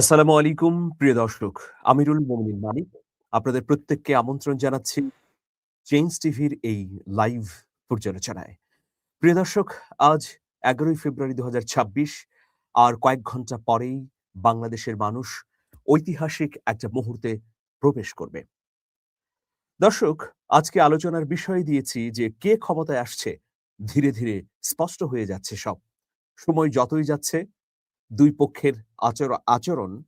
আসসালামু আলাইকুম, প্রিয় দর্শক। আমিরুল মোমিনিন মানিক, আপনাদের প্রত্যেককে আমন্ত্রণ জানাচ্ছি চেঞ্জ টিভির এই লাইভ পর্যালোচনায়। প্রিয় দর্শক, আজ এগারোই ফেব্রুয়ারি দুহাজার ছাব্বিশ, আর কয়েক ঘণ্টা পরেই বাংলাদেশের মানুষ ঐতিহাসিক একটা মুহূর্তে প্রবেশ করবে। দর্শক, আজকে আলোচনার বিষয় দিয়েছি যে কে ক্ষমতায় আসছে, ধীরে ধীরে স্পষ্ট হয়ে যাচ্ছে সব। সময় যতই যাচ্ছে, দুই পক্ষের আচর, আচরণ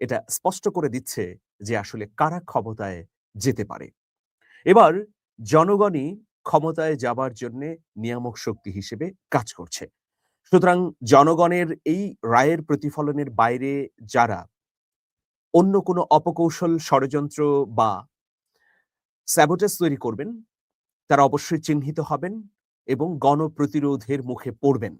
এটা স্পষ্ট করে দিচ্ছে যে আসলে কারা ক্ষমতায় যেতে পারে। এবার জনগণই ক্ষমতায় যাবার জন্য নিয়ামক শক্তি হিসেবে কাজ করছে। সুতরাং জনগণের এই রায়ের প্রতিফলনের বাইরে যারা অন্য কোনো অপকৌশল ষড়যন্ত্র বা স্যাবোটেজ তৈরি করবেন, তারা অবশ্যই চিহ্নিত হবেন এবং গণপ্রতিরোধের মুখে পড়বেন।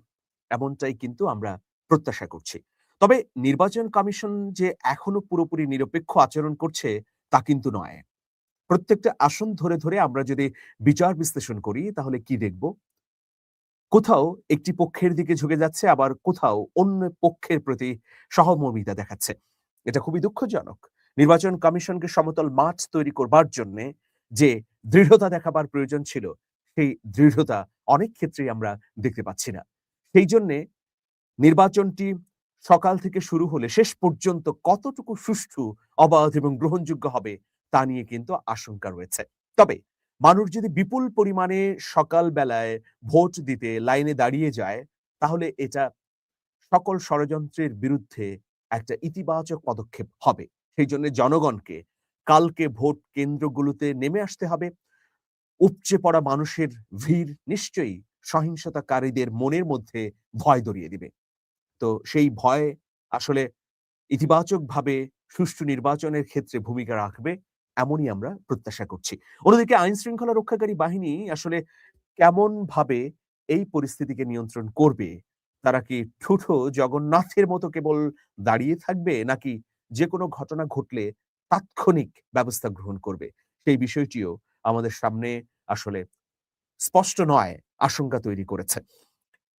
এমনটাই কিন্তু আমরা প্রত্যাশা করছি। তবে নির্বাচন কমিশন যে এখনও পুরোপুরি নিরপেক্ষ আচরণ করছে, তা কিন্তু নয়। প্রত্যেকটা আসন ধরে ধরে আমরা যদি বিচার বিশ্লেষণ করি, তাহলে কি দেখব? কোথাও একটি পক্ষের দিকে ঝুঁকে যাচ্ছে, আবার কোথাও অন্য পক্ষের প্রতি সহমর্মিতা দেখাচ্ছে। এটা খুবই দুঃখজনক। নির্বাচন কমিশনকে সমতল মাঠ তৈরি করবার জন্য যে দৃঢ়তা দেখাবার প্রয়োজন ছিল, সেই দৃঢ়তা অনেক ক্ষেত্রেই আমরা দেখতে পাচ্ছি না। সেই জন্যে নির্বাচনটি সকাল থেকে শুরু হলে শেষ পর্যন্ত কতটুকু সুষ্ঠু, অবাধ এবং গ্রহণযোগ্য হবে তা নিয়ে কিন্তু আশঙ্কা রয়েছে। তবে মানুষ যদি বিপুল পরিমাণে সকাল বেলায় ভোট দিতে লাইনে দাঁড়িয়ে যায়, তাহলে এটা সকল ষড়যন্ত্রের বিরুদ্ধে একটা ইতিবাচক পদক্ষেপ হবে। সেই জন্য জনগণকে কালকে ভোট কেন্দ্রগুলোতে নেমে আসতে হবে। উপচে পড়া মানুষের ভিড় নিশ্চয়ই সহিংসতাকারীদের মনের মধ্যে ভয় দরিয়ে দিবে। তো সেই ভয় আসলে ইতিবাচকভাবে সুষ্ঠু নির্বাচনের ক্ষেত্রে ভূমিকা রাখবে এমনই আমরা প্রত্যাশা করছি। অন্যদিকে আইন শৃঙ্খলা রক্ষাকারী বাহিনী আসলে কেমন ভাবে এই পরিস্থিতিকে নিয়ন্ত্রণ করবে? তারা কি ঠুঠো জগন্নাথের মতো কেবল দাঁড়িয়ে থাকবে নাকি যে কোনো ঘটনা ঘটলে তাৎক্ষণিক ব্যবস্থা গ্রহণ করবে? সেই বিষয়টিও আমাদের সামনে আসলে স্পষ্ট নয়, আশঙ্কা তৈরি করেছে।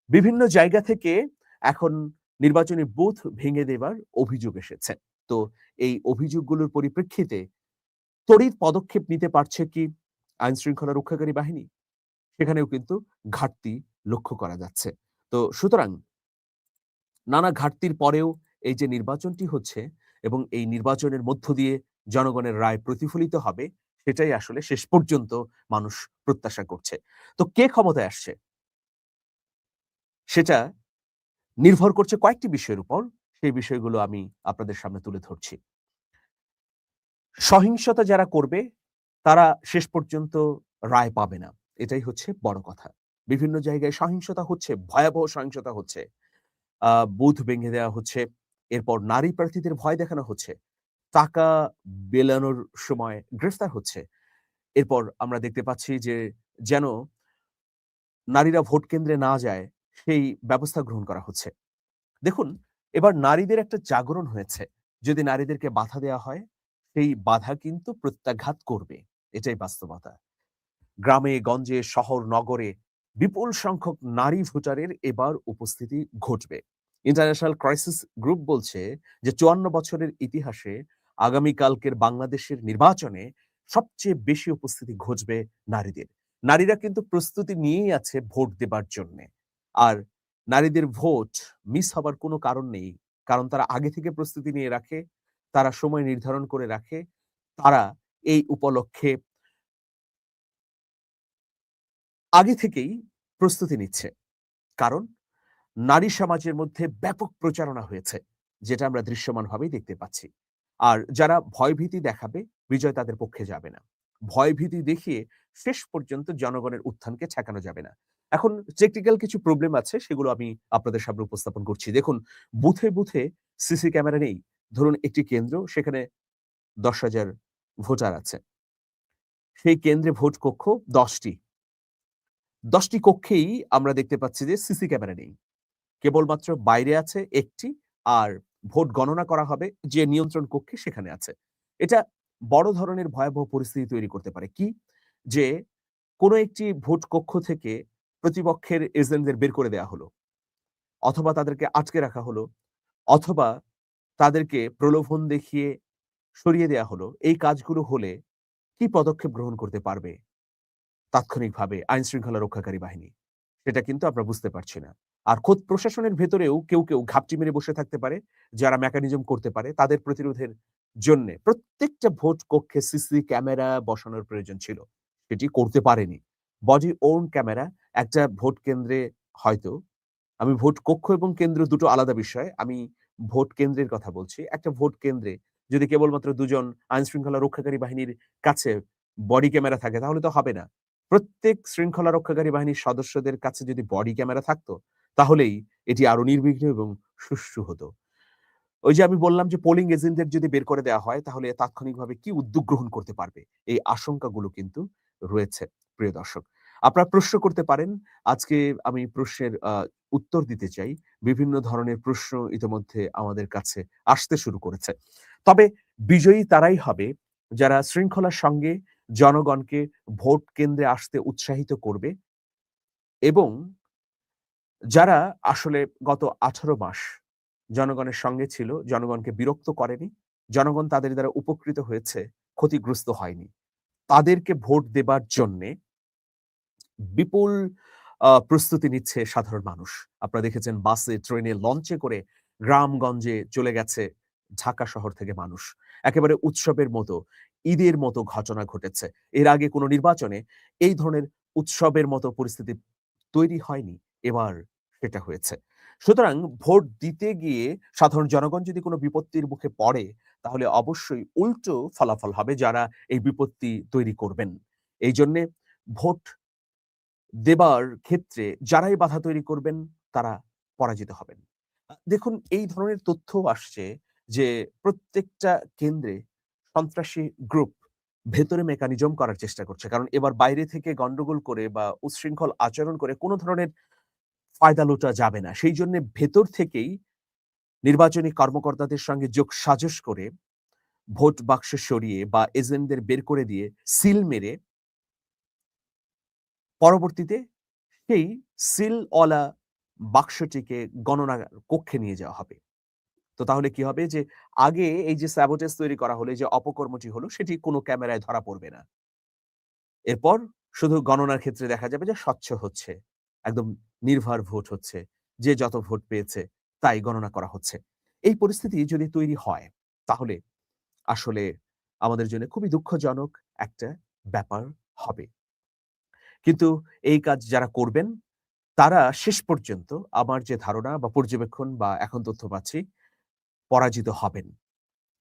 বিভিন্ন জায়গা থেকে এখন নির্বাচনী বুথ ভেঙে দেবার অভিযোগ এসেছে। তো এই অভিযোগগুলোর পরিপ্রেক্ষিতে তড়িৎ পদক্ষেপ নিতে পারছে কি আইন শৃঙ্খলা রক্ষাকারী বাহিনী? সেখানেও কিন্তু ঘাটতি লক্ষ্য করা যাচ্ছে। তো সুতরাং নানা ঘাটতির পরেও এই যে নির্বাচনটি হচ্ছে এবং এই নির্বাচনের মধ্য দিয়ে জনগণের রায় প্রতিফলিত হবে, সেটাই আসলে শেষ পর্যন্ত মানুষ প্রত্যাশা করছে। তো কে ক্ষমতায় আসছে? সেটা নির্ভর করছে কয়েকটি বিষয়ের উপর। সেই বিষয়গুলো আমি আপনাদের সামনে তুলে ধরছি। সহিংসতা যারা করবে, তারা শেষ পর্যন্ত রায় পাবে না। এটাই হচ্ছে বড় কথা। বিভিন্ন জায়গায় সহিংসতা হচ্ছে, ভয়াবহ সহিংসতা হচ্ছে। বুথ ভেঙে দেওয়া হচ্ছে, এরপর নারী প্রার্থীদের ভয় দেখানো হচ্ছে, টাকা বেলানোর সময় গ্রেফতার হচ্ছে। এরপর আমরা দেখতে পাচ্ছি যে, যেন নারীরা ভোট কেন্দ্রে না যায় সেই ব্যবস্থা গ্রহণ করা হচ্ছে। দেখুন, এবার নারীদের একটা জাগরণ হয়েছে। যদি নারীদেরকে বাধা দেওয়া হয়, সেই বাধা কিন্তু প্রত্যাঘাত করবে। এটাই বাস্তবতা। গ্রামে, গঞ্জে, শহর, নগরে বিপুল সংখ্যক নারী ভোটারের এবার উপস্থিতি ঘটবে। ইন্টারন্যাশনাল ক্রাইসিস গ্রুপ বলছে যে, চুয়ান্ন বছরের ইতিহাসে আগামীকালকের বাংলাদেশের নির্বাচনে সবচেয়ে বেশি উপস্থিতি ঘটবে নারীদের। নারীরা কিন্তু প্রস্তুতি নিয়েই আছে ভোট দেবার জন্য। আর নারীদের ভোট মিস হবার কোনো কারণ নেই। কারণ তারা আগে থেকে প্রস্তুতি নিয়ে রাখে, তারা সময় নির্ধারণ করে রাখে, তারা এই উপলক্ষে আগে থেকেই প্রস্তুতি নিচ্ছে। কারণ নারী সমাজের মধ্যে ব্যাপক প্রচারণা হয়েছে, যেটা আমরা দৃশ্যমানভাবেই দেখতে পাচ্ছি। আর যারা ভয়ভীতি দেখাবে, বিজয় তাদের পক্ষে যাবে না। ভয়ভীতি দেখিয়ে শেষ পর্যন্ত জনগণের উত্থানকে ঠেকানো যাবে না। এখন টেকনিক্যাল কিছু প্রবলেম আছে, সেগুলো আমি আপনাদের সামনে উপস্থাপন করছি। দেখুন, বুথে বুথে সিসি ক্যামেরা নেই। ধরুন, একটি কেন্দ্র, সেখানে দশ হাজার ভোটার আছে। সেই কেন্দ্রে ভোট কক্ষ দশটি। দশটি কক্ষেই আমরা দেখতে পাচ্ছি যে সিসি ক্যামেরা নেই। কেবলমাত্র বাইরে আছে একটি, আর ভোট গণনা করা হবে যে নিয়ন্ত্রণ কক্ষে সেখানে আছে। এটা বড় ধরনের ভয়াবহ পরিস্থিতি তৈরি করতে পারে। কি? যে কোনো একটি ভোট কক্ষ থেকে প্রতিপক্ষের এজেন্টদের বের করে দেওয়া হলো অথবা তাদেরকে আটকে রাখা হলো অথবা তাদেরকে প্রলোভন দেখিয়ে সরিয়ে দেয়া হলো। এই কাজগুলো হলে কি পদক্ষেপ গ্রহণ করতে পারবে তাৎক্ষণিকভাবে আইনশৃঙ্খলা রক্ষাকারী বাহিনী? সেটা কিন্তু আমরা বুঝতে পারছি না। আর খোদ প্রশাসনের ভেতরেও কেউ, কেউ ঘাপটি মেরে বসে থাকতে পারে, যারা মেকানিজম করতে পারে তাদের প্রতিরোধের জন্য প্রত্যেকটা ভোট কক্ষে সিসি ক্যামেরা বসানোর প্রয়োজন ছিল। সেটি করতে পারেনি। বডি ওন ক্যামেরা একটা ভোট কেন্দ্রে হয়তো আমি ভোট কক্ষ এবং কেন্দ্র দুটো আলাদা বিষয়। আমি ভোট কেন্দ্রের কথা বলছি। একটা ভোট কেন্দ্রে যদি কেবলমাত্র দুজন আইনশৃঙ্খলা রক্ষাকারী বাহিনীর কাছে বডি ক্যামেরা থাকে তাহলে তো হবে না। প্রত্যেক শৃঙ্খলা রক্ষাকারী বাহিনীর সদস্যদের কাছে যদি বডি ক্যামেরা থাকতো, তাহলেই এটি আরও নির্বিঘ্ন এবং সুষ্ঠু হতো। ওই যে আমি বললাম যে পোলিং এজেন্টদের যদি বের করে দেওয়া হয় তাহলে তাৎক্ষণিকভাবে কি উদ্যোগ গ্রহণ করতে পারবে? এই আশঙ্কাগুলো কিন্তু রয়েছে প্রিয় দর্শক। আপনারা প্রশ্ন করতে পারেন। আজকে আমি প্রশ্নের উত্তর দিতে চাই। বিভিন্ন ধরনের প্রশ্ন ইতোমধ্যে আমাদের কাছে আসতে শুরু করেছে। তবে বিজয়ী তারাই হবে যারা শৃঙ্খলার সঙ্গে জনগণকে ভোট কেন্দ্রে আসতে উৎসাহিত করবে এবং যারা আসলে গত ১৮ মাস জনগণের সঙ্গে ছিল, জনগণকে বিরক্ত করেনি, জনগণ তাদের দ্বারা উপকৃত হয়েছে, ক্ষতিগ্রস্ত হয়নি। তাদেরকে ভোট দেবার জন্যে বিপুল প্রস্তুতি নিচ্ছে সাধারণ মানুষ। আপনারা দেখেছেন বাসে, ট্রেনে, লঞ্চে করে গ্রামগঞ্জে চলে গেছে ঢাকা শহর থেকে মানুষ। একেবারে উৎসবের মতো, ঈদের মতো ঘটনা ঘটেছে। এর আগে কোনো নির্বাচনে এই ধরনের উৎসবের মতো পরিস্থিতি তৈরি হয়নি। এবার সেটা হয়েছে। সুতরাং ভোট দিতে গিয়ে সাধারণ জনগণ যদি কোনো বিপত্তির মুখে পড়ে, তাহলে অবশ্যই উল্টো ফলাফল হবে যারা এই বিপত্তি তৈরি করবেন। এই জন্যে ভোট দেবার ক্ষেত্রে যারাই বাধা তৈরি করবেন, তারা পরাজিত হবেন। দেখুন, এই ধরনের তথ্যও আসছে যে প্রত্যেকটা কেন্দ্রে সন্ত্রাসী গ্রুপ ভেতরে মেকানিজম করার চেষ্টা করছে। কারণ এবার বাইরে থেকে গন্ডগোল করে বা উচ্ছৃঙ্খল আচরণ করে কোনো ধরনের ফায়দা লুটা যাবে না। সেইজন্যে ভেতর থেকেই নির্বাচনী কর্মকর্তাদের সঙ্গে যোগসাজশ করে ভোট বাক্স সরিয়ে বা এজেন্টদের বের করে দিয়ে সিল মেরে পরবর্তীতে সেই সিলওয়ালা বাক্সটিকে গণনা কক্ষে নিয়ে যাওয়া হবে। তো তাহলে কি হবে যে আগে এই যে স্যাবোটেজ তৈরি করা হলো, যে অপকর্মটি হলো সেটি কোনো ক্যামেরায় ধরা পড়বে না। এরপর শুধু গণনার ক্ষেত্রে দেখা যাবে যে স্বচ্ছ হচ্ছে। একদম নির্ভর ভোট হচ্ছে। যে যত ভোট পেয়েছে তাই গণনা করা হচ্ছে। এই পরিস্থিতি যদি তৈরি হয় তাহলে আসলে আমাদের জন্য খুবই দুঃখজনক একটা ব্যাপার হবে। কিন্তু এই কাজ যারা করবেন, তারা শেষ পর্যন্ত আমার যে ধারণা বা পর্যবেক্ষণ বা এখন তথ্য পাচ্ছি, পরাজিত হবেন।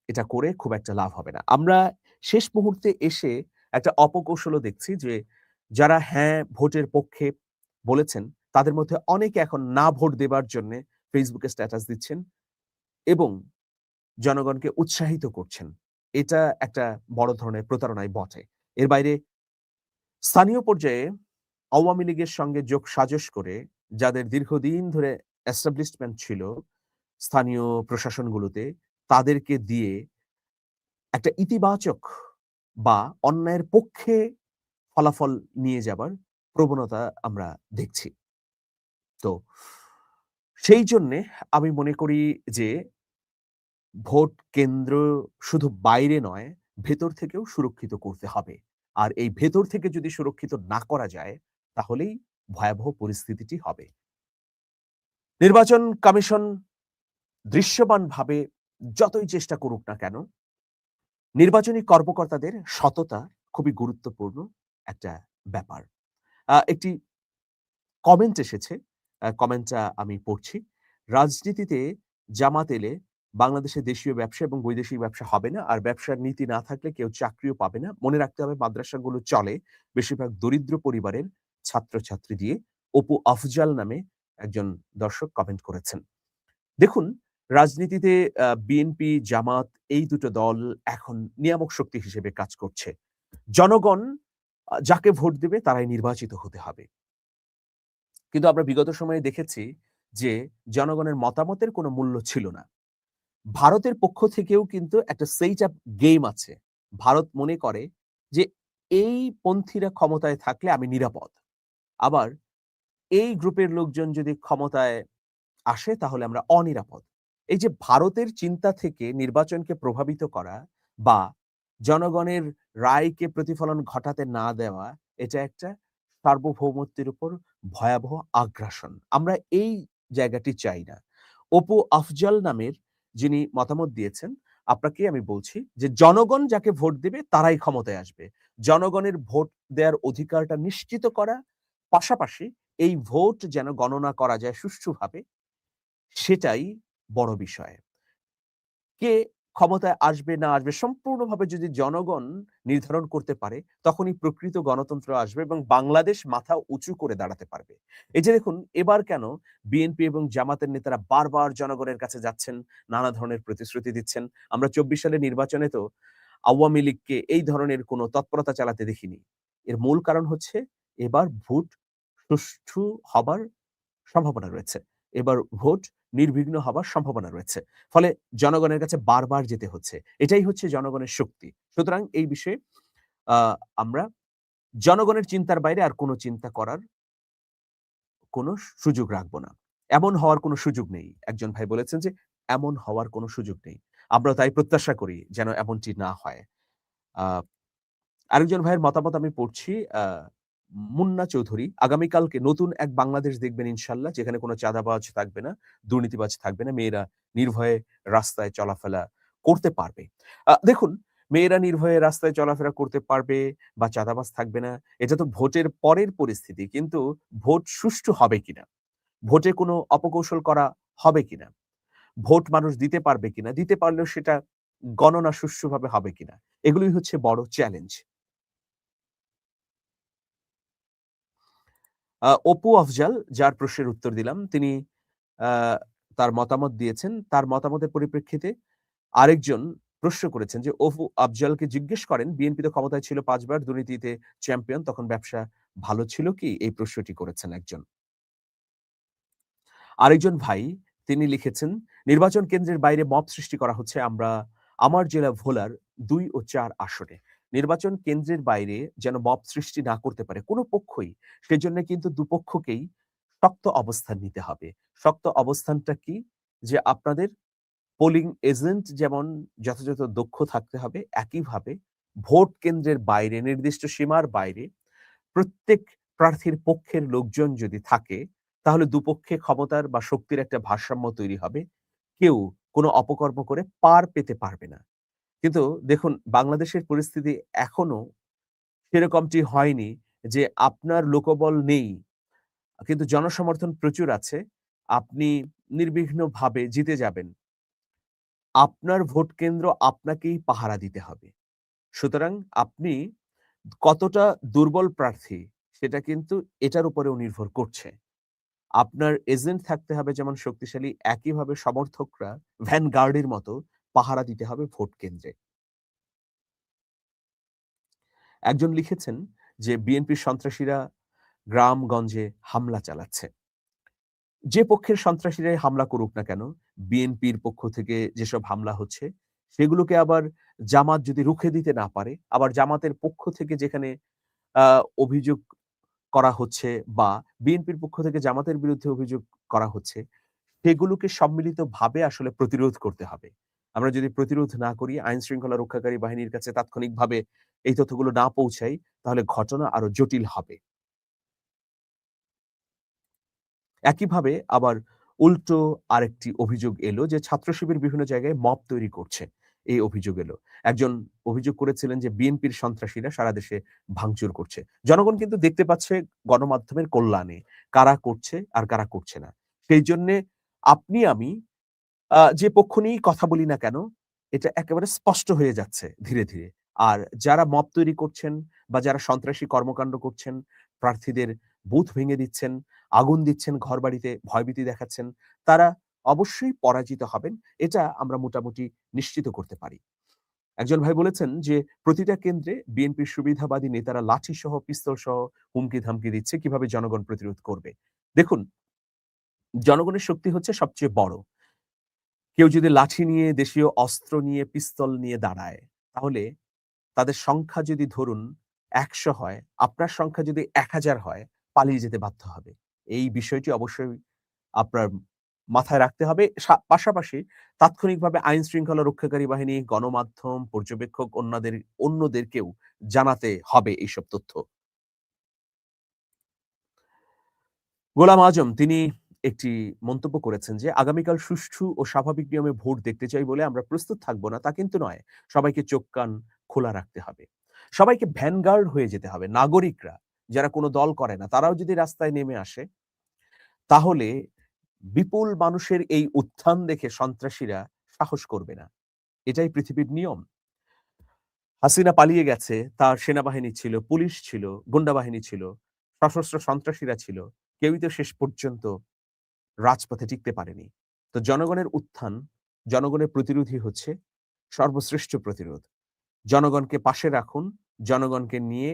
এটা করে খুব একটা লাভ হবে না। আমরা শেষ মুহূর্তে এসে একটা অপকৌশলও দেখছি যে, যারা হ্যাঁ ভোটের পক্ষে বলেছেন, তাদের মধ্যে অনেকে এখন না ভোট দেবার জন্যে ফেসবুকে স্ট্যাটাস দিচ্ছেন এবং জনগণকে উৎসাহিত করছেন। এটা একটা বড় ধরনের প্রতারণায় বটে। এর বাইরে স্থানীয় পর্যায়ে আওয়ামী লীগের সঙ্গে যোগসাজশ করে যাদের দীর্ঘদিন ধরে এস্টাবলিশমেন্ট ছিল স্থানীয় প্রশাসনগুলোতে তাদেরকে দিয়ে একটা ইতিবাচক বা অন্যায়ের পক্ষে ফলাফল নিয়ে যাবার প্রবণতা আমরা দেখছি। তো সেই জন্যে আমি মনে করি যে ভোট কেন্দ্র শুধু বাইরে নয়, ভেতর থেকেও সুরক্ষিত করতে হবে। আর এই ভেতর থেকে যদি সুরক্ষিত না করা যায়, তাহলেই ভয়াবহ পরিস্থিতিটি হবে। নির্বাচন কমিশন দৃশ্যমানভাবে যতই চেষ্টা করুক না কেন, নির্বাচনী কর্মকর্তাদের সততা খুবই গুরুত্বপূর্ণ একটা ব্যাপার। একটি কমেন্ট এসেছে। কমেন্টটা আমি পড়ছি। রাজনীতিতে জামাত এলে বাংলাদেশে দেশীয় ব্যবসা এবং বৈদেশিক ব্যবসা হবে না। আর ব্যবসার নীতি না থাকলে কেউ চাকরিও পাবে না। মনে রাখতে হবে মাদ্রাসাগুলো চলে বেশিরভাগ দরিদ্র পরিবারের ছাত্রছাত্রী দিয়ে। অপু আফজাল নামে একজন দর্শক কমেন্ট করেছেন। দেখুন রাজনীতিতে বিএনপি, জামাত এই দুটো দল এখন নিয়ামক শক্তি হিসেবে কাজ করছে। জনগণ যাকে ভোট দেবে তারাই নির্বাচিত হতে হবে। কিন্তু আমরা বিগত সময়ে দেখেছি যে জনগণের মতামতের কোনো মূল্য ছিল না। ভারতের পক্ষ থেকেও কিন্তু একটা সেইট আপ গেম আছে। ভারত মনে করে যে এই পন্থীরা ক্ষমতায় থাকলে আমি নিরাপদ। আবার এই গ্রুপের লোকজন যদি ক্ষমতায় আসে তাহলে আমরা অনিরাপদ। এই যে ভারতের চিন্তা থেকে নির্বাচনকে প্রভাবিত করা বা জনগণের রায়কে প্রতিফলন ঘটাতে না দেওয়া, এটা একটা সার্বভৌমত্বের উপর ভয়াবহ আগ্রাসন আমরা এই জায়গাটি চাই না অপু আফজাল নামের যিনি মতামত দিয়েছেন, আপনাকে আমি বলছি যে জনগণ যাকে ভোট দেবে তারাই ক্ষমতায় আসবে। জনগণের ভোট দেওয়ার অধিকারটা নিশ্চিত করা, পাশাপাশি এই ভোট যেন গণনা করা যায় সুষ্ঠুভাবে, সেটাই বড় বিষয়। কে ক্ষমতায় আসবে, না আসবে, সম্পূর্ণভাবে যদি জনগণ নির্ধারণ করতে পারে, তখনই প্রকৃত গণতন্ত্র আসবে এবং বাংলাদেশ মাথা উঁচু করে দাঁড়াতে পারবে। এই যে দেখুন, এবার কেন বিএনপি এবং জামাতের নেতারা বারবার জনগণের কাছে যাচ্ছেন, নানা ধরনের প্রতিশ্রুতি দিচ্ছেন। আমরা চব্বিশ সালের নির্বাচনে তো আওয়ামী লীগকে এই ধরনের কোনো তৎপরতা চালাতে দেখিনি। এর মূল কারণ হচ্ছে, এবার ভোট সুষ্ঠু হবার সম্ভাবনা রয়েছে। এবার ভোট নির্বিঘ্ন হবার সম্ভাবনা রয়েছে। ফলে জনগণের কাছে বারবার যেতে হচ্ছে। এটাই হচ্ছে জনগণের শক্তি। সুতরাং এই বিষয়ে আমরা জনগণের চিন্তার বাইরে আর কোনো চিন্তা করার কোনো সুযোগ রাখব না। এমন হওয়ার কোনো সুযোগ নেই। একজন ভাই বলেছেন যে, এমন হওয়ার কোনো সুযোগ নেই। আমরা তাই প্রত্যাশা করি যেন এমনটি না হয়। আরেকজন ভাইয়ের মতামত আমি পড়ছি মুন্না চৌধুরী, আগামীকালকে নতুন এক বাংলাদেশ দেখবেন ইনশাল্লাহ, যেখানে কোনো চাঁদাবাজ থাকবে না, দুর্নীতিবাজ থাকবে না, মেয়েরা নির্ভয়ে রাস্তায় চলাফেরা করতে পারবে। দেখুন, মেয়েরা নির্ভয়ে রাস্তায় চলাফেরা করতে পারবে বা চাঁদাবাজ থাকবে না, এটা তো ভোটের পরের পরিস্থিতি, কিন্তু ভোট সুষ্ঠু হবে কিনা? ভোটে কোনো অপকৌশল করা হবে কিনা? ভোট মানুষ দিতে পারবে কিনা? দিতে পারলেও সেটা গণনা সুষ্ঠুভাবে হবে কিনা? এগুলোই হচ্ছে বড় চ্যালেঞ্জ। অপু আফজাল, যার প্রশ্নের উত্তর দিলাম, তিনি তার মতামত দিয়েছেন। তার মতামতের পরিপ্রেক্ষিতে আরেকজন প্রশ্ন করেছেন যে, অপু আফজালকে জিজ্ঞেস করেন, বিএনপি তো ক্ষমতায় ছিল পাঁচবার, দুর্নীতিতে চ্যাম্পিয়ন তখন ব্যবসা ভালো ছিল কি? এই প্রশ্নটি করেছেন একজন। আরেকজন ভাই, তিনি লিখেছেন, নির্বাচন কেন্দ্রের বাইরে মব সৃষ্টি করা হচ্ছে আমরা, আমার জেলা ভোলার দুই ও চার আসনে। নির্বাচন কেন্দ্রের বাইরে যেন মব সৃষ্টি না করতে পারে কোনো পক্ষই, সেজন্য কিন্তু দুপক্ষকেই শক্ত অবস্থান নিতে হবে। শক্ত অবস্থানটা কি? যে আপনাদের পোলিং এজেন্ট যেমন যথাযথ দক্ষ থাকতে হবে, একইভাবে ভোট কেন্দ্রের বাইরে, নির্দিষ্ট সীমার বাইরে প্রত্যেক প্রার্থীর পক্ষের লোকজন যদি থাকে, তাহলে দুপক্ষে ক্ষমতার বা শক্তির একটা ভারসাম্য তৈরি হবে। কেউ কোনো অপকর্ম করে পার পেতে পারবে না। কিন্তু দেখুন, বাংলাদেশের পরিস্থিতি এখনও সেরকমটি হয়নি যে আপনার লোকবল নেই। কিন্তু জনসমর্থন প্রচুর আছে। আপনি নির্বিঘ্নভাবে জিতে যাবেন। আপনার ভোট কেন্দ্র আপনাকেই পাহারা দিতে হবে। সুতরাং আপনি কতটা দুর্বল প্রার্থী সেটা কিন্তু এটার উপরেও নির্ভর করছে। আপনার এজেন্ট থাকতে হবে যেমন শক্তিশালী, একইভাবে সমর্থকরা ভ্যান গার্ডের মতো পাহারা দিতে হবে ভোট কেন্দ্রে। একজন লিখেছেন যে, বিএনপির সন্ত্রাসীরা গ্রামগঞ্জে হামলা চালাচ্ছে। যে পক্ষের সন্ত্রাসীরাই হামলা করুক না কেন, বিএনপির পক্ষ থেকে যেসব হামলা হচ্ছে, সেগুলোকে আবার জামাত যদি রুখে দিতে না পারে, আবার জামাতের পক্ষ থেকে যেখানে অভিযোগ করা হচ্ছে বা বিএনপির পক্ষ থেকে জামাতের বিরুদ্ধে অভিযোগ করা হচ্ছে, সেগুলোকে সম্মিলিতভাবে আসলে প্রতিরোধ করতে হবে। আমরা যদি প্রতিরোধ না করি আইন শৃঙ্খলা রক্ষাকারী বাহিনীর কাছে তাৎক্ষণিকভাবে এই তথ্যগুলো না পৌঁছাই, তাহলে ঘটনা আরও জটিল হবে। একইভাবে আবার উল্টো আরেকটি অভিযোগ এলো যে ছাত্র শিবির বিভিন্ন জায়গায় মপ তৈরি করছে। এই অভিযোগ এলো। একজন অভিযোগ করেছিলেন যে বিএনপির সন্ত্রাসীরা সারা দেশে ভাঙচুর করছে। জনগণ কিন্তু দেখতে পাচ্ছে গণমাধ্যমের কল্যাণে কারা করছে আর কারা করছে না। সেই জন্য আপনি, আমি যে পক্ষ নিয়েই কথা বলি না কেন, এটা একেবারে স্পষ্ট হয়ে যাচ্ছে ধীরে ধীরে। আর যারা মব তৈরি করছেন বা যারা সন্ত্রাসী কর্মকাণ্ড করছেন, প্রার্থীদের বুথ ভেঙে দিচ্ছেন, আগুন দিচ্ছেন ঘর বাড়িতে ভয়ভীতি দেখাচ্ছেন, তারা অবশ্যই পরাজিত হবেন। এটা আমরা মোটামুটি নিশ্চিত করতে পারি। একজন ভাই বলেছেন যে, প্রতিটা কেন্দ্রে বিএনপির সুবিধাবাদী নেতারা লাঠি সহ পিস্তল সহ হুমকি ধামকি দিচ্ছে, কীভাবে জনগণ প্রতিরোধ করবে? দেখুন, জনগণের শক্তি হচ্ছে সবচেয়ে বড়। কেউ যদি লাঠি নিয়ে, দেশীয় অস্ত্র নিয়ে, পিস্তল নিয়ে দাঁড়ায়, তাহলে তাদের সংখ্যা যদি ধরুন একশো হয়, আপনার সংখ্যা যদি এক হাজার হয়, পালিয়ে যেতে বাধ্য হবে। এই বিষয়টি অবশ্যই আপনার মাথায় রাখতে হবে। পাশাপাশি তাৎক্ষণিকভাবে আইন শৃঙ্খলা রক্ষাকারী বাহিনী, গণমাধ্যম, পর্যবেক্ষক, অন্যদের, অন্যদেরকেও জানাতে হবে এইসব তথ্য। গোলাম আজম, তিনি একটি মন্তব্য করেছেন যে, আগামীকাল সুষ্ঠু ও স্বাভাবিক নিয়মে ভোট দেখতে চাই বলে আমরা প্রস্তুত থাকব না, তা কিন্তু নয়। সবাইকে চোখ কান খোলা রাখতে হবে। সবাইকে ভ্যানগার্ড হয়ে যেতে হবে। নাগরিকরা, যারা কোনো দল করে না, তারাও যদি রাস্তায় নেমে আসে, তাহলে বিপুল মানুষের এই উত্থান দেখে সন্ত্রাসীরা সাহস করবে না। এটাই পৃথিবীর নিয়ম। হাসিনা পালিয়ে গেছে, তার সেনাবাহিনী ছিল, পুলিশ ছিল গুন্ডা বাহিনী ছিল, সশস্ত্র সন্ত্রাসীরা ছিল, কেউই তো শেষ পর্যন্ত রাজপথে টিকতে পারেনি। তো জনগণের উত্থান, জনগণের প্রতিরোধী হচ্ছে সর্বশ্রেষ্ঠ প্রতিরোধ। জনগণকে পাশে রাখুন, জনগণকে নিয়ে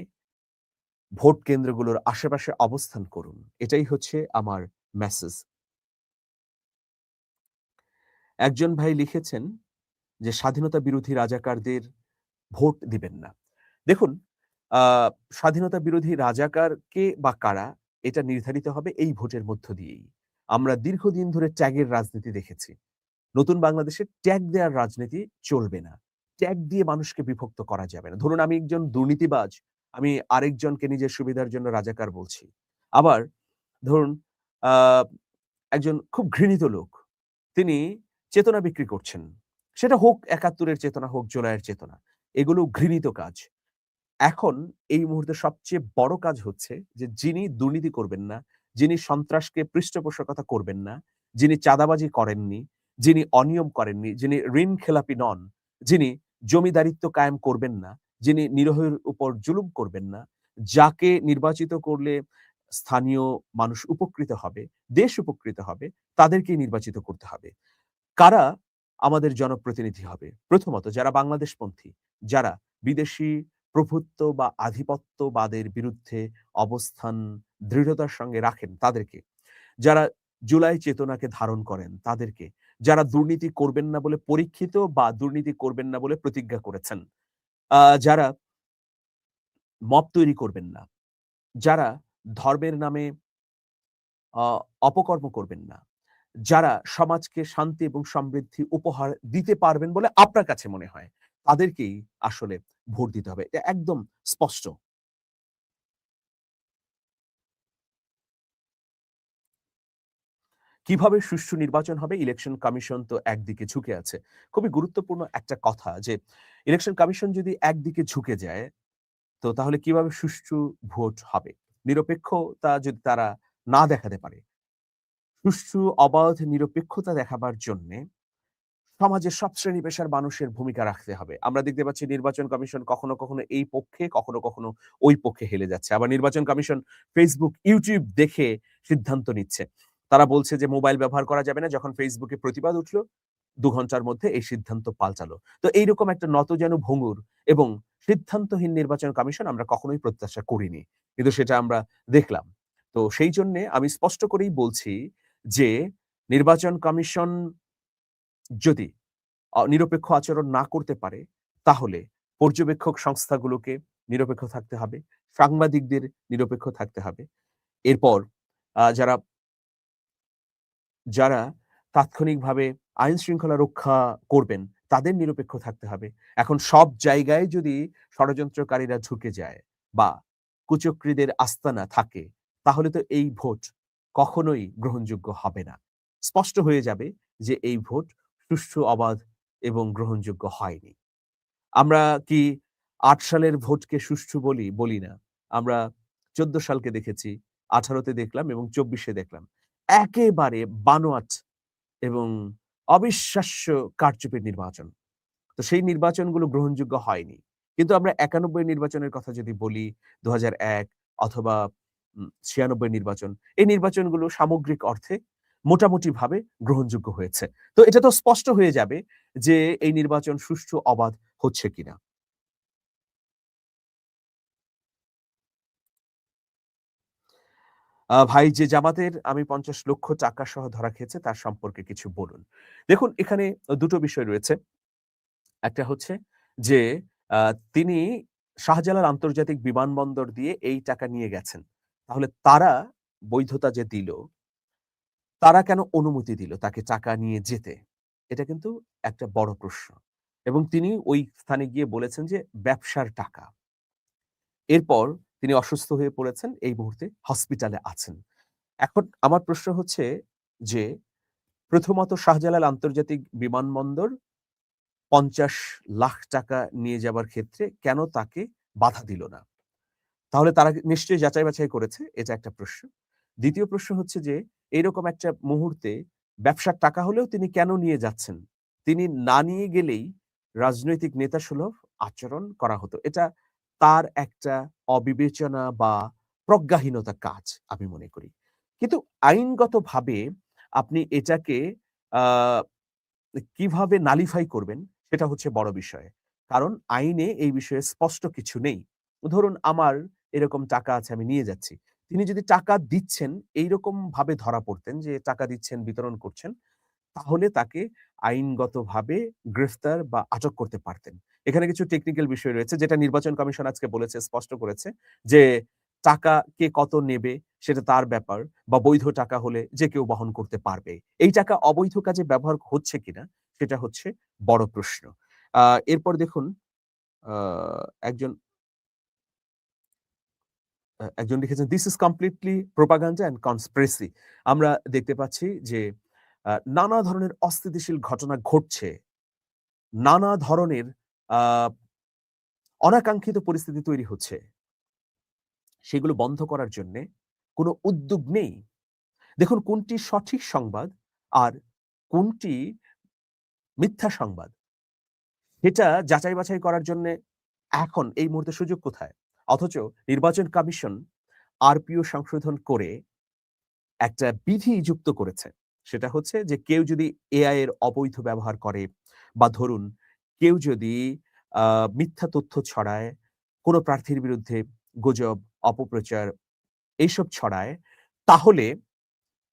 ভোট কেন্দ্রগুলোর আশেপাশে অবস্থান করুন। এটাই হচ্ছে আমার মেসেজ একজন ভাই লিখেছেন যে, স্বাধীনতা বিরোধী রাজাকারদের ভোট দিবেন না। দেখুন স্বাধীনতা বিরোধী রাজাকার কে বা কারা, এটা নির্ধারিত হবে এই ভোটের মধ্য দিয়েই। আমরা দীর্ঘদিন ধরে ট্যাগের রাজনীতি দেখেছি। নতুন বাংলাদেশে ট্যাগ দেওয়ার রাজনীতি চলবে না। ট্যাগ দিয়ে মানুষকে বিভক্ত করা যাবে না। ধরুন, আমি একজন দুর্নীতিবাজ, আমি আরেকজনকে নিজের সুবিধার জন্য রাজাকার বলছি। আবার ধরুন একজন খুব ঘৃণিত লোক, তিনি চেতনা বিক্রি করছেন। সেটা হোক একাত্তরের চেতনা, হোক জোলাইয়ের চেতনা, এগুলো ঘৃণিত কাজ। এখন এই মুহূর্তে সবচেয়ে বড় কাজ হচ্ছে যে, যিনি দুর্নীতি করবেন না যিনি সন্ত্রাসকে পৃষ্ঠপোষকতা করবেন না, যিনি চাঁদাবাজি করেননি, যিনি অনিয়ম করেননি, যিনি ঋণ খেলাপি নন, যিনি জমিদারিত্ব কায়েম করবেন না, যিনি নিরহের উপর জুলুম করবেন না, যাকে নির্বাচিত করলে স্থানীয় মানুষ উপকৃত হবে, দেশ উপকৃত হবে, তাদেরকেই নির্বাচিত করতে হবে। কারা আমাদের জনপ্রতিনিধি হবে? প্রথমত যারা বাংলাদেশপন্থী, যারা বিদেশি প্রভুত্ব বা আধিপত্যবাদের বিরুদ্ধে অবস্থান দৃঢ়তার সঙ্গে রাখেন তাদেরকে। যারা জুলাই চেতনাকে ধারণ করেন তাদেরকে। যারা দুর্নীতি করবেন না বলে পরীক্ষিত বা দুর্নীতি করবেন না বলে প্রতিজ্ঞা করেছেন। যারা মপ তৈরি করবেন না। যারা ধর্মের নামে অপকর্ম করবেন না। যারা সমাজকে শান্তি এবং সমৃদ্ধি উপহার দিতে পারবেন বলে আপনার কাছে মনে হয়। তাদেরকেই আসলে ভোট দিতে হবে। এটা একদম স্পষ্ট। কীভাবে সুষ্ঠু নির্বাচন হবে? ইলেকশন কমিশন তো একদিকে ঝুঁকে আছে। খুবই গুরুত্বপূর্ণ একটা কথা যে, ইলেকশন কমিশন যদি একদিকে ঝুঁকে যায়, তো তাহলে কীভাবে সুষ্ঠু ভোট হবে? নিরপেক্ষতা যদি তারা না দেখাতে পারে, সুষ্ঠু, অবাধ, নিরপেক্ষতা দেখাবার জন্যে সমাজের সব শ্রেণি পেশার মানুষের ভূমিকা রাখতে হবে। আমরা দেখতে পাচ্ছি নির্বাচন কমিশন কখনো কখনো এই পক্ষে, কখনো কখনো ওই পক্ষে হেলে যাচ্ছে। আবার নির্বাচন কমিশন ফেসবুক ইউটিউব দেখে সিদ্ধান্ত নিচ্ছে। তারা বলছে যে মোবাইল ব্যবহার করা যাবে না। যখন ফেসবুকে প্রতিবাদ উঠল, দু ঘণ্টার মধ্যে এই সিদ্ধান্ত পাল্টালো। তো এইরকম একটা নত যেন ভঙ্গুর এবং সিদ্ধান্তহীন নির্বাচন কমিশন আমরা কখনোই প্রত্যাশা করিনি। কিন্তু সেটা আমরা দেখলাম। তো সেই জন্য আমি স্পষ্ট করেই বলছি যে নির্বাচন কমিশন যদি নিরপেক্ষ আচরণ না করতে পারে, তাহলে পর্যবেক্ষক সংস্থাগুলোকে নিরপেক্ষ থাকতে হবে, সাংবাদিকদের নিরপেক্ষ থাকতে হবে। এরপর যারা যারা তাৎক্ষণিকভাবে আইন শৃঙ্খলা রক্ষা করবেন, তাদের নিরপেক্ষ থাকতে হবে। এখন সব জায়গায় যদি ষড়যন্ত্রকারীরা ঝুঁকে যায় বা কুচক্রীদের আস্তানা থাকে, তাহলে তো এই ভোট কখনোই গ্রহণযোগ্য হবে না। স্পষ্ট হয়ে যাবে যে এই ভোট সুষ্ঠু, অবাধ এবং গ্রহণযোগ্য হয়নি। আমরা কি আট সালের ভোটকে সুষ্ঠু বলি বলি না। আমরা চোদ্দ সালকে দেখেছি, আঠারোতে দেখলাম এবং চব্বিশে দেখলাম। একেবারে বানোয়াট এবং অবিশ্বাস্য কারচুপির নির্বাচন। তো সেই নির্বাচনগুলো গ্রহণযোগ্য হয়নি। কিন্তু আমরা একানব্বই নির্বাচনের কথা যদি বলি দু হাজার এক অথবা ছিয়ানব্বই নির্বাচন, এই নির্বাচনগুলো সামগ্রিক অর্থে মোটামুটি ভাবে গ্রহণযোগ্য হয়েছে। তো এটা তো স্পষ্ট হয়ে যাবে যে এই নির্বাচন সুষ্ঠু, অবাধ হচ্ছে কিনা। ভাই, যে জামাতের আমি পঞ্চাশ লক্ষ টাকা সহ ধরা খেয়েছে তার সম্পর্কে কিছু বলুন। দেখুন, এখানে দুটো বিষয় রয়েছে। একটা হচ্ছে যে তিনি শাহজালাল আন্তর্জাতিক বিমানবন্দর দিয়ে এই টাকা নিয়ে গেছেন। তাহলে তারা বৈধতা যে দিল তারা কেন অনুমতি দিল তাকে টাকা নিয়ে যেতে? এটা কিন্তু একটা বড় প্রশ্ন। এবং তিনি ওই স্থানে গিয়ে বলেছেন যে, ব্যবসার টাকা। এরপর তিনি অসুস্থ হয়ে পড়েছেন, এই মুহূর্তে হসপিটালে আছেন। এখন আমার প্রশ্ন হচ্ছে যে, প্রথমত শাহজালাল আন্তর্জাতিক বিমানবন্দর পঞ্চাশ লাখ টাকা নিয়ে যাবার ক্ষেত্রে কেন তাকে বাধা দিল না? তাহলে তারা নিশ্চয়ই যাচাই বাছাই করেছে, এটা একটা প্রশ্ন। দ্বিতীয় প্রশ্ন হচ্ছে যে এরকম একটা মুহূর্তে ব্যবসার টাকা হলেও তিনি কেন নিয়ে যাচ্ছেন? তিনি না নিয়ে গেলেই রাজনৈতিক নেতা সুলভ আচরণ করা হতো। এটা তার একটা অবিবেচনা বা প্রজ্ঞাহীনতা কাজ, আমি মনে করি। কিন্তু আইনগতভাবে আপনি এটাকে কীভাবে নালিফাই করবেন সেটা হচ্ছে বড় বিষয়। কারণ আইনে এই বিষয়ে স্পষ্ট কিছু নেই। ধরুন আমার এরকম টাকা আছে, আমি নিয়ে যাচ্ছি। তিনি যদি টাকা দিচ্ছেন এইরকম ভাবে ধরা পড়তেন যে টাকা দিচ্ছেন, বিতরণ করছেন, তাহলে তাকে আইনগতভাবে গ্রেফতার বা আটক করতে পারতেন। এখানে কিছু টেকনিক্যাল বিষয় রয়েছে, যেটা নির্বাচন কমিশন আজকে বলেছে, স্পষ্ট করেছে, যে টাকা কে কত নেবে সেটা তার ব্যাপার বা বৈধ টাকা হলে যে কেউ বহন করতে পারবে। এই টাকা অবৈধ কাজে ব্যবহার হচ্ছে কিনা, সেটা হচ্ছে বড় প্রশ্ন। এরপর দেখুন একজন একজন লিখেছেন this is completely propaganda and conspiracy আমরা দেখতে পাচ্ছি যে নানা ধরনের অস্থিতিশীল ঘটনা ঘটছে। নানা ধরনের অনাকাঙ্ক্ষিত পরিস্থিতি তৈরি হচ্ছে। সেগুলো বন্ধ করার জন্য কোনো উদ্যোগ নেই। দেখুন, কোনটি সঠিক সংবাদ আর কোনটি মিথ্যা সংবাদ, সেটা যাচাই বাছাই করার জন্য এখন এই মুহূর্তে সুযোগ কোথায়? অথচ নির্বাচন কমিশন আরপিও সংশোধন করে একটা বিধি যুক্ত করেছে। সেটা হচ্ছে যে, কেউ যদি এআই এর অবৈধ ব্যবহার করে বা ধরুন কেউ যদি মিথ্যা তথ্য ছড়ায়, কোনো প্রার্থীর বিরুদ্ধে গুজব, অপপ্রচার এইসব ছড়ায়, তাহলে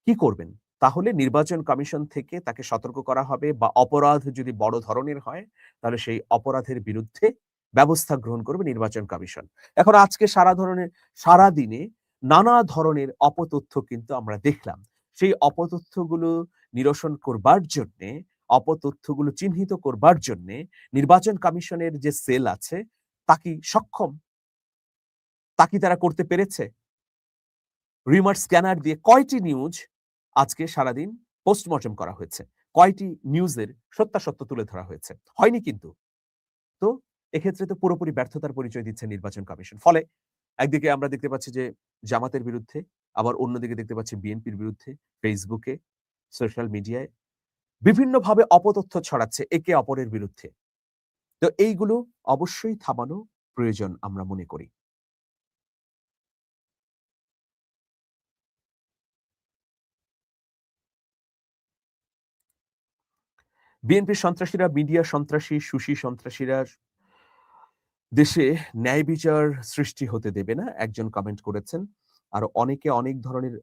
কি করবেন? তাহলে নির্বাচন কমিশন থেকে তাকে সতর্ক করা হবে বা অপরাধ যদি বড় ধরনের হয়, তাহলে সেই অপরাধের বিরুদ্ধে ব্যবস্থা গ্রহণ করবে নির্বাচন কমিশন। এখন আজকে সারা ধরনের, সারা দিনে নানা ধরনের অপতথ্য কিন্তু আমরা দেখলাম। সেই অপতথ্যগুলো নিরসন করবার জন্যে, অপতথ্যগুলো চিহ্নিত করবার জন্যে নির্বাচন কমিশনের যে সেল আছে, তা কি সক্ষম? তা কি তারা করতে পেরেছে? রিমার স্ক্যানার দিয়ে কয়টি নিউজ আজকে সারাদিন পোস্টমর্টম করা হয়েছে? কয়টি নিউজের সত্যাসত্য তুলে ধরা হয়েছে? হয়নি কিন্তু। তো এক্ষেত্রে তো পুরোপুরি ব্যর্থতার পরিচয় দিচ্ছে নির্বাচন কমিশন। ফলে একদিকে আমরা দেখতে পাচ্ছি যে জামাতের বিরুদ্ধে, আবার অন্যদিকে দেখতে পাচ্ছি বিএনপির বিরুদ্ধে, ফেসবুকে, সোশ্যাল মিডিয়ায় বিভিন্নভাবে অপতথ্য ছড়াচ্ছে একে অপরের বিরুদ্ধে। তো এইগুলো অবশ্যই থামানো প্রয়োজন আমরা মনে করি। বিএনপি সন্ত্রাসীরা, মিডিয়া সন্ত্রাসী, সুশী সন্ত্রাসীরা দেশে ন্যায় বিচার সৃষ্টি হতে দেবে না, একজন কমেন্ট করেছেন। আর অনেকে অনেক ধরনের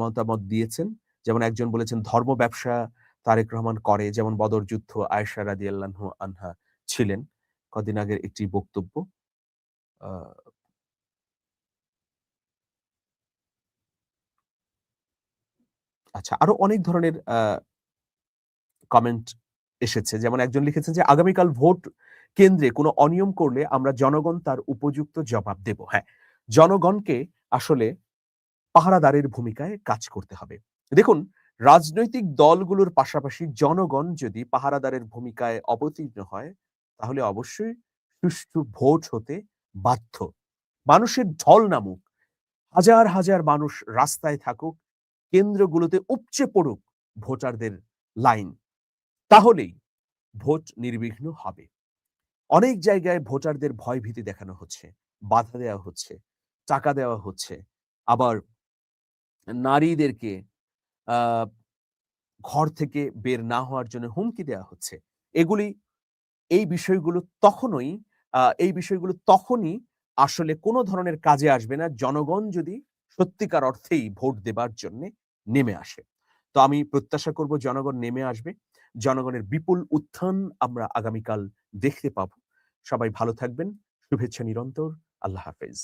মতামত দিয়েছেন। যেমন একজন বলেছেন, ধর্ম ব্যবসা তারেক রহমান করে। যেমন বদর যুদ্ধ আয়সা রাদি আল্লাহ আনহা ছিলেন কদিন আগের একটি বক্তব্য। আচ্ছা আরও অনেক ধরনের কমেন্ট এসেছে। যেমন একজন লিখেছেন যে, আগামীকাল ভোট কেন্দ্রে কোনো অনিয়ম করলে আমরা জনগণ তার উপযুক্ত জবাব দেব। হ্যাঁ জনগণকে আসলে পাহারাদারের ভূমিকায় কাজ করতে হবে। দেখুন, রাজনৈতিক দলগুলোর পাশাপাশি জনগণ যদি পাহারাদারের ভূমিকায় অবতীর্ণ হয়, তাহলে অবশ্যই সুষ্ঠু ভোট হতে বাধ্য। মানুষের ঢল নামুক, হাজার হাজার মানুষ রাস্তায় থাকুক, কেন্দ্রগুলোতে উপচে পড়ুক ভোটারদের লাইন, তাহলেই ভোট নির্বিঘ্ন হবে। অনেক জায়গায় ভোটারদের ভয় ভীতি দেখানো হচ্ছে, বাধা দেওয়া হচ্ছে, টাকা দেওয়া হচ্ছে। আবার নারীদেরকে ঘর থেকে বের না হওয়ার জন্য হুমকি দেওয়া হচ্ছে। এগুলি, এই বিষয়গুলো তখনই এই বিষয়গুলো তখনই আসলে কোনো ধরনের কাজে আসবে না। জনগণ যদি সত্যিকার অর্থেই ভোট দেবার জন্য নেমে আসে। তো আমি প্রত্যাশা করব জনগণ নেমে আসবে। জনগণের বিপুল উত্থান আমরা আগামীকাল দেখতে পাব। সবাই ভালো থাকবেন শুভেচ্ছা নিরন্তর আল্লাহ হাফেজ।